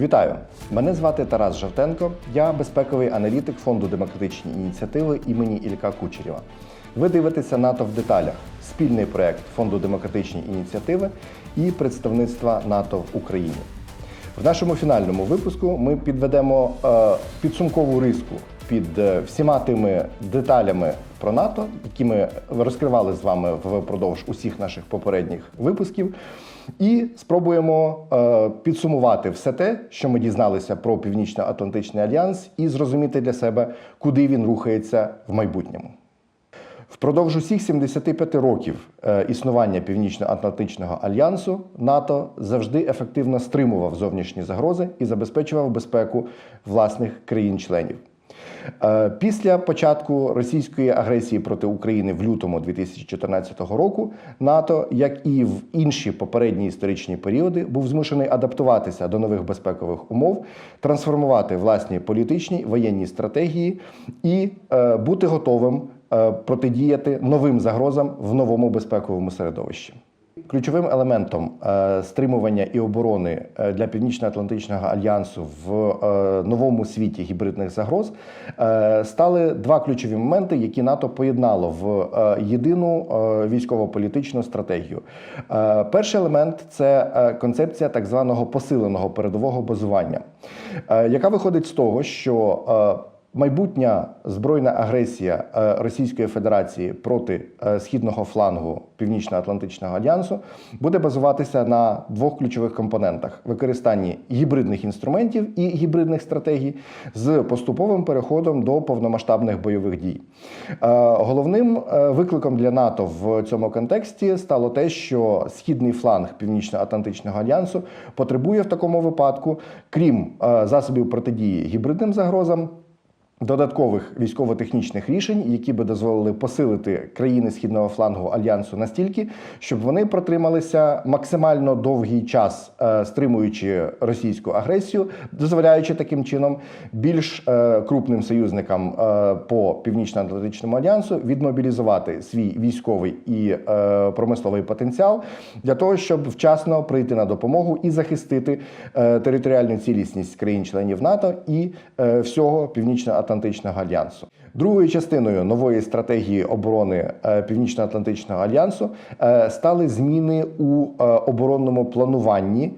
Вітаю! Мене звати Тарас Жавтенко. Я безпековий аналітик фонду демократичні ініціативи імені Ілька Кучерєва. Ви дивитеся НАТО в деталях спільний проект фонду демократичні ініціативи і представництва НАТО в Україні. В нашому фінальному випуску ми підведемо е, підсумкову риску під е, всіма тими деталями про НАТО, які ми розкривали з вами впродовж усіх наших попередніх випусків, і спробуємо е, підсумувати все те, що ми дізналися про Північно-Атлантичний альянс, і зрозуміти для себе, куди він рухається в майбутньому. Впродовж усіх 75 років е, існування Північно-Атлантичного альянсу НАТО завжди ефективно стримував зовнішні загрози і забезпечував безпеку власних країн-членів. Е, Після початку російської агресії проти України в лютому 2014 року НАТО, як і в інші попередні історичні періоди, був змушений адаптуватися до нових безпекових умов, трансформувати власні політичні воєнні стратегії і е, бути готовим е, протидіяти новим загрозам в новому безпековому середовищі. Ключовим елементом е, стримування і оборони е, для Північно-Атлантичного альянсу в е, новому світі гібридних загроз стали два ключові моменти, які НАТО поєднало в єдину військово-політичну стратегію. Перший елемент це концепція так званого посиленого передового базування, яка виходить з того, що Майбутня збройна агресія е, Російської Федерації проти е, східного флангу Північно-Атлантичного альянсу буде базуватися на двох ключових компонентах: використанні гібридних інструментів і гібридних стратегій з поступовим переходом до повномасштабних бойових дій. Е, Головним викликом для НАТО в цьому контексті стало те, що східний фланг Північно-Атлантичного альянсу потребує в такому випадку, крім засобів протидії гібридним загрозам. Додаткових військово-технічних рішень, які би дозволили посилити країни східного флангу альянсу настільки, щоб вони протрималися максимально довгий час, е, стримуючи російську агресію, дозволяючи таким чином більш е, крупним союзникам е, по північно-атлантичному альянсу відмобілізувати свій військовий і промисловий потенціал для того, щоб вчасно прийти на допомогу і захистити територіальну цілісність країн-членів НАТО і всього північно-атлантичного альянсу. Другою частиною нової стратегії оборони е, Північно-Атлантичного альянсу е, стали зміни у е, оборонному плануванні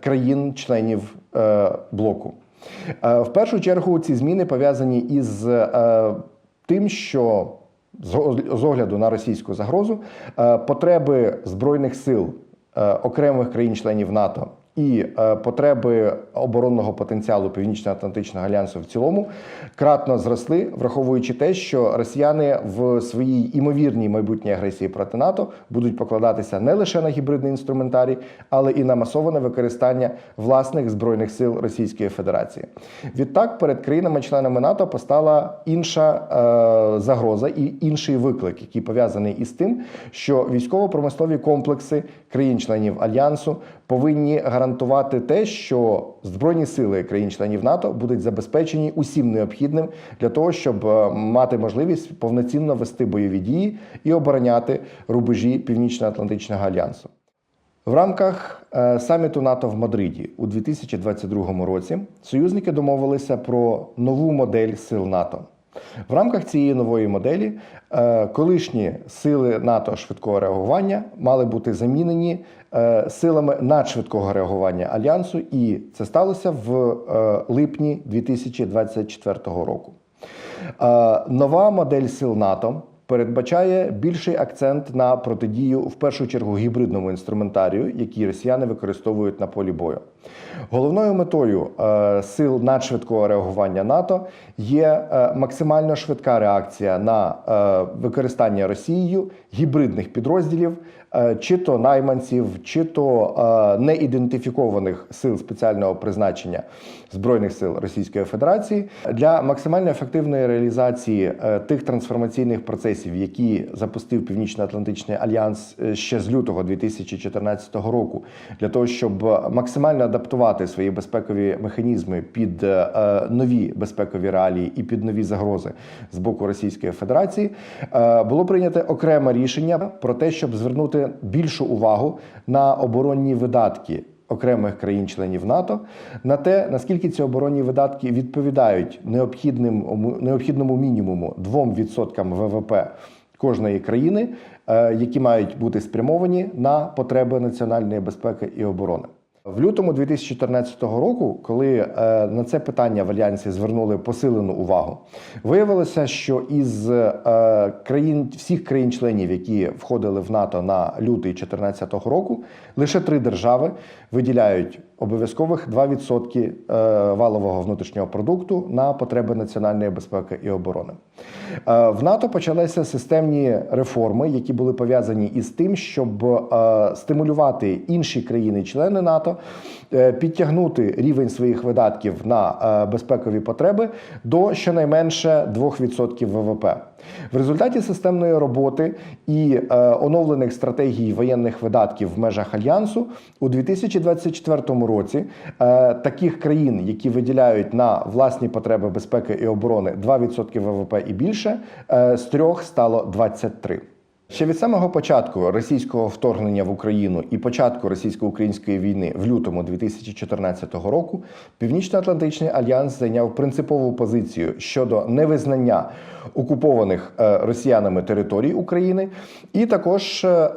країн-членів блоку. В першу чергу ці зміни пов'язані із тим, що з огляду на російську загрозу потреби збройних сил окремих країн-членів НАТО і е, потреби оборонного потенціалу Північно-Атлантичного альянсу в цілому кратно зросли, враховуючи те, що росіяни в своїй імовірній майбутній агресії проти НАТО будуть покладатися не лише на гібридний інструментарій, але і на масоване використання власних збройних сил Російської Федерації. Відтак перед країнами-членами НАТО постала інша е, загроза і інший виклик, який пов'язаний із тим, що військово-промислові комплекси країн-членів альянсу повинні гарантувати те, що збройні сили країн-членів НАТО будуть забезпечені усім необхідним для того, щоб е, мати можливість повноцінно вести бойові дії і обороняти рубежі Північно-Атлантичного альянсу. В рамках е, саміту НАТО в Мадриді у 2022 році союзники домовилися про нову модель сил НАТО. В рамках цієї нової моделі е, колишні сили НАТО швидкого реагування мали бути замінені е, силами надшвидкого реагування альянсу, і це сталося в е, липні 2024 року. Нова модель сил НАТО передбачає більший акцент на протидію в першу чергу гібридному інструментарію, який росіяни використовують на полі бою. Головною метою е, сил надшвидкого реагування НАТО є е, максимально швидка реакція на е, використання Росією гібридних підрозділів, чи то найманців, чи то е, неідентифікованих сил спеціального призначення збройних сил Російської Федерації для максимально ефективної реалізації е, тих трансформаційних процесів, які запустив Північно-Атлантичний альянс е, ще з лютого 2014 року, для того, щоб максимально адаптувати свої безпекові механізми під е, е, нові безпекові реалії і під нові загрози з боку Російської Федерації, е, було прийнято окреме рішення про те, щоб звернути більшу увагу на оборонні видатки окремих країн-членів НАТО на те, наскільки ці оборонні видатки відповідають необхідним, необхідному мінімуму 2% ВВП кожної країни, е, які мають бути спрямовані на потреби національної безпеки і оборони. В лютому 2014 року, коли е, на це питання в альянсі звернули посилену увагу, виявилося, що із е, країн всіх країн-членів, які входили в НАТО на лютий 2014 року, лише три держави виділяють обов'язкових 2% е, валового внутрішнього продукту на потреби національної безпеки і оборони. Е, В НАТО почалися системні реформи, які були пов'язані із тим, щоб е, стимулювати інші країни-члени НАТО, підтягнути рівень своїх видатків на безпекові потреби до щонайменше 2% ВВП. В результаті системної роботи і оновлених стратегій воєнних видатків в межах альянсу у 2024 році е, таких країн, які виділяють на власні потреби безпеки і оборони 2% ВВП і більше, е, з трьох стало 23. Ще від самого початку російського вторгнення в Україну і початку російсько-української війни в лютому 2014 року Північно-Атлантичний альянс зайняв принципову позицію щодо невизнання окупованих е, росіянами територій України, і також е,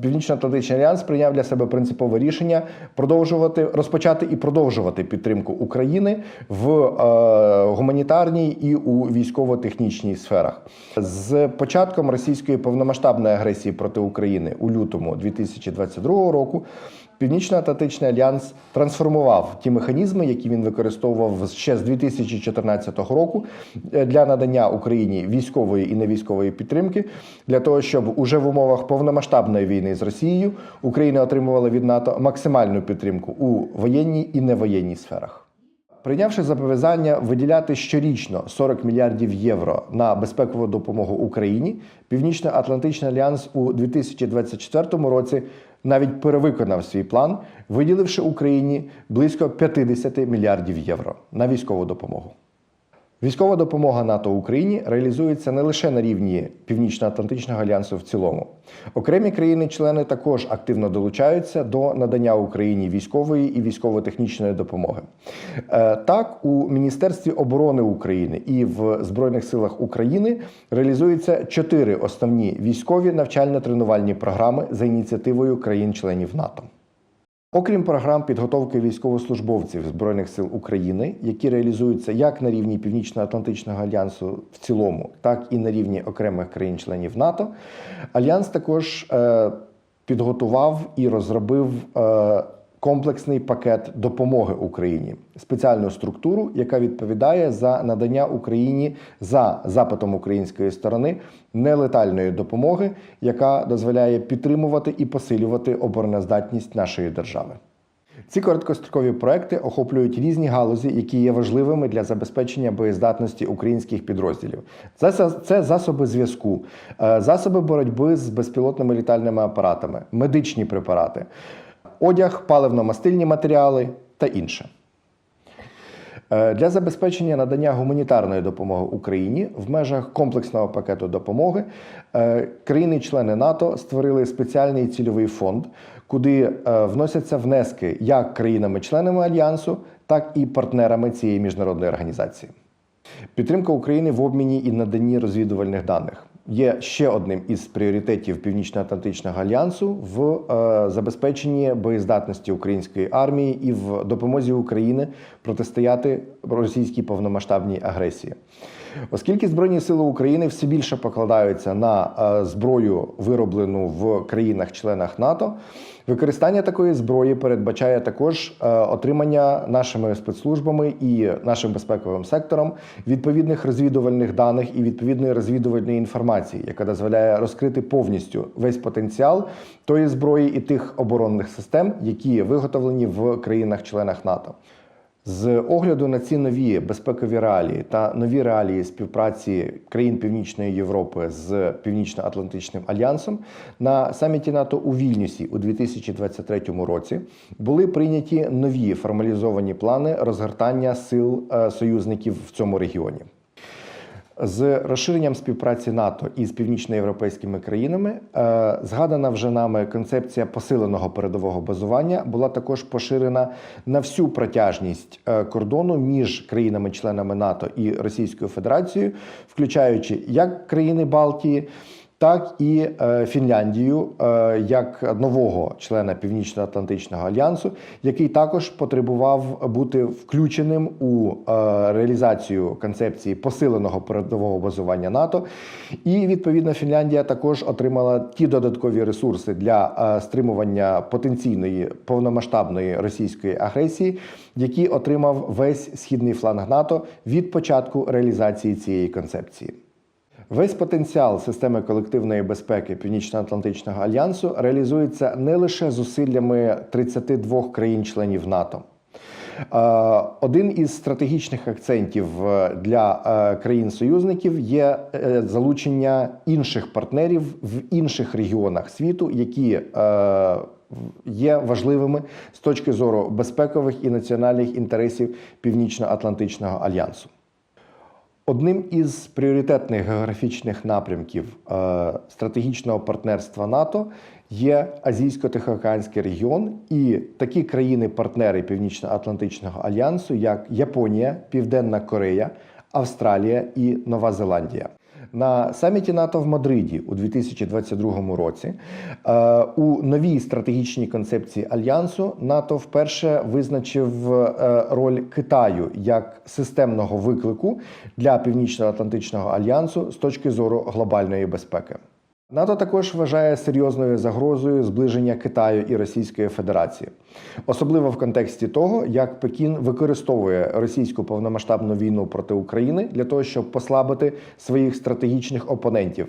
Північно-Атлантичний альянс прийняв для себе принципове рішення продовжувати розпочати і продовжувати підтримку України в е, гуманітарній і у військово-технічній сферах. З початком російської повномасштабної агресії проти України у лютому 2022 року. Північно-Атлантичний альянс трансформував ті механізми, які він використовував ще з 2014 року е, для надання Україні військової і невійськової підтримки, для того, щоб уже в умовах повномасштабної війни з Росією Україна отримувала від НАТО максимальну підтримку у воєнній і невоєнній сферах. Прийнявши зобов'язання виділяти щорічно 40 мільярдів євро на безпекову допомогу Україні, Північно-Атлантичний альянс у 2024 році навіть перевиконав свій план, виділивши Україні близько 50 мільярдів євро на військову допомогу. Військова допомога НАТО Україні реалізується не лише на рівні Північно-Атлантичного альянсу в цілому. Окремі країни-члени також активно долучаються до надання Україні військової і військово-технічної допомоги. Е, Так, у Міністерстві оборони України і в Збройних силах України реалізуються чотири основні військові навчально-тренувальні програми за ініціативою країн-членів НАТО. Окрім програм підготовки військовослужбовців Збройних сил України, які реалізуються як на рівні Північно-Атлантичного альянсу в цілому, так і на рівні окремих країн-членів НАТО, альянс також е, підготував і розробив е, комплексний пакет допомоги Україні, спеціальну структуру, яка відповідає за надання Україні за запитом української сторони нелетальної допомоги, яка дозволяє підтримувати і посилювати обороноздатність нашої держави. Ці короткострокові проекти охоплюють різні галузі, які є важливими для забезпечення боєздатності українських підрозділів. Це, це засоби зв'язку, е, засоби боротьби з безпілотними літальними апаратами, медичні препарати, одяг, паливно-мастильні матеріали та інше. Е, Для забезпечення надання гуманітарної допомоги Україні в межах комплексного пакету допомоги е, країни-члени НАТО створили спеціальний цільовий фонд, куди е, вносяться внески як країнами-членами альянсу, так і партнерами цієї міжнародної організації. Підтримка України в обміні і наданні розвідувальних даних є ще одним із пріоритетів Північно-Атлантичного альянсу в е, забезпеченні боєздатності української армії і в допомозі України протистояти російській повномасштабній агресії. Оскільки Збройні сили України все більше покладаються на е, зброю, вироблену в країнах-членах НАТО, використання такої зброї передбачає також е, отримання нашими спецслужбами і нашим безпековим сектором відповідних розвідувальних даних і відповідної розвідувальної інформації, яка дозволяє розкрити повністю весь потенціал тої зброї і тих оборонних систем, які виготовлені в країнах-членах НАТО. З огляду на ці нові безпекові реалії та нові реалії співпраці країн Північної Європи з Північно-Атлантичним альянсом на саміті НАТО у Вільнюсі у 2023 році були прийняті нові формалізовані плани розгортання сил е, союзників в цьому регіоні. З розширенням співпраці НАТО із північноєвропейськими країнами е, згадана вже нами концепція посиленого передового базування була також поширена на всю протяжність е, кордону між країнами-членами НАТО і Російською Федерацією, включаючи як країни Балтії. Так і е, Фінляндію е, як нового члена Північно-Атлантичного альянсу, який також потребував бути включеним у е, реалізацію концепції посиленого передового базування НАТО. І відповідно Фінляндія також отримала ті додаткові ресурси для стримування потенційної повномасштабної російської агресії, які отримав весь східний фланг НАТО від початку реалізації цієї концепції. Весь потенціал системи колективної безпеки Північно-Атлантичного альянсу реалізується не лише зусиллями 32 країн-членів НАТО. Е, Один із стратегічних акцентів е, для е, країн-союзників є залучення інших партнерів в інших регіонах світу, які є важливими з точки зору безпекових і національних інтересів Північно-Атлантичного альянсу. Одним із пріоритетних географічних напрямків е, стратегічного партнерства НАТО є Азійсько-Тихоокеанський регіон і такі країни-партнери Північно-Атлантичного альянсу, як Японія, Південна Корея, Австралія і Нова Зеландія. На саміті НАТО в Мадриді у 2022 році е, у новій стратегічній концепції альянсу НАТО вперше визначив е, роль Китаю як системного виклику для Північно-Атлантичного альянсу з точки зору глобальної безпеки. НАТО також вважає серйозною загрозою зближення Китаю і Російської Федерації, особливо в контексті того, як Пекін використовує російську повномасштабну війну проти України для того, щоб послабити своїх стратегічних опонентів.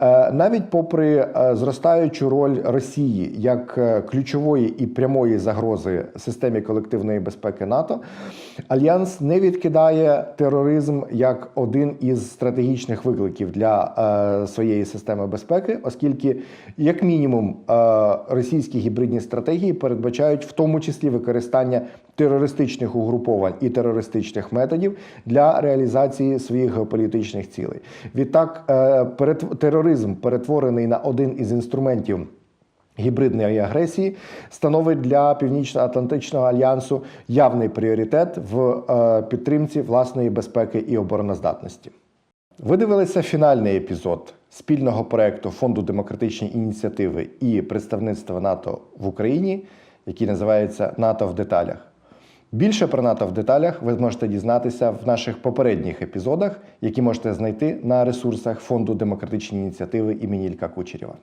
Е, Навіть попри е, зростаючу роль Росії як е, ключової і прямої загрози системі колективної безпеки НАТО, альянс не відкидає тероризм як один із стратегічних викликів для своєї системи безпеки, оскільки, як мінімум, е, російські гібридні стратегії передбачають в тому числі використання терористичних угруповань і терористичних методів для реалізації своїх геополітичних цілей. Відтак, е, тероризм перетворений на один із інструментів. Гібридної агресії становить для Північно-Атлантичного альянсу явний пріоритет в е, підтримці власної безпеки і обороноздатності. Ви дивилися фінальний епізод спільного проекту Фонду демократичні ініціативи і представництва НАТО в Україні, який називається НАТО в деталях. Більше про НАТО в деталях ви зможете дізнатися в наших попередніх епізодах, які можете знайти на ресурсах Фонду демократичні ініціативи імені Ілька Кучерєва.